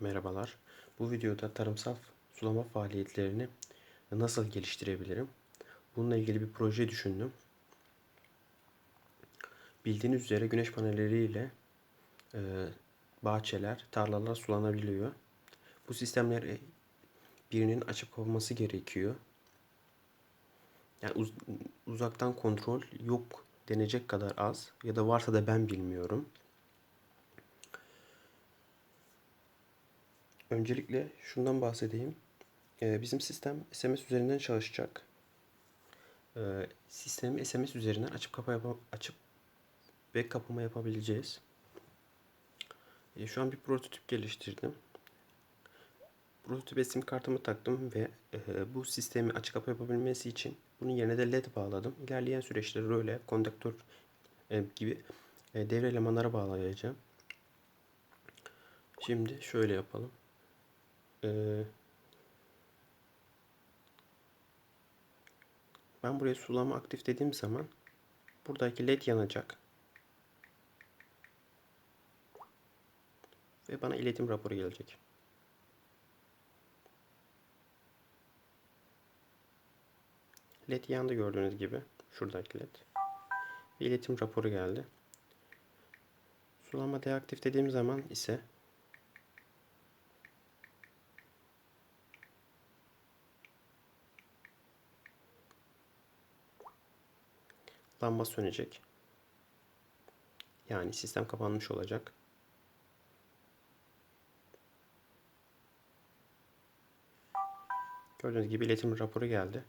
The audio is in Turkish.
Merhabalar. Bu videoda tarımsal sulama faaliyetlerini nasıl geliştirebilirim? Bununla ilgili bir proje düşündüm. Bildiğiniz üzere güneş panelleriyle e, bahçeler, tarlalar sulanabiliyor. Bu sistemleri birinin açıp kapaması gerekiyor. Yani uz- uzaktan kontrol yok denecek kadar az ya da varsa da ben bilmiyorum. Öncelikle şundan bahsedeyim. Ee, bizim sistem SMS üzerinden çalışacak. Ee, sistemi SMS üzerinden açıp kapa yapa- açıp ve kapama yapabileceğiz. Ee, şu an bir prototip geliştirdim. Prototipe sim kartımı taktım ve e, bu sistemi açık kapa yapabilmesi için bunun yerine de led bağladım. İlerleyen süreçte röle, kondaktör e, gibi e, devre elemanlara bağlayacağım. Şimdi şöyle yapalım. Ee, ben buraya sulama aktif dediğim zaman buradaki led yanacak. Ve bana iletim raporu gelecek. LED yandı gördüğünüz gibi. Şuradaki led. Bir iletim raporu geldi. Sulama deaktif dediğim zaman ise lamba sönecek. Yani sistem kapanmış olacak. Gördüğünüz gibi iletim raporu geldi.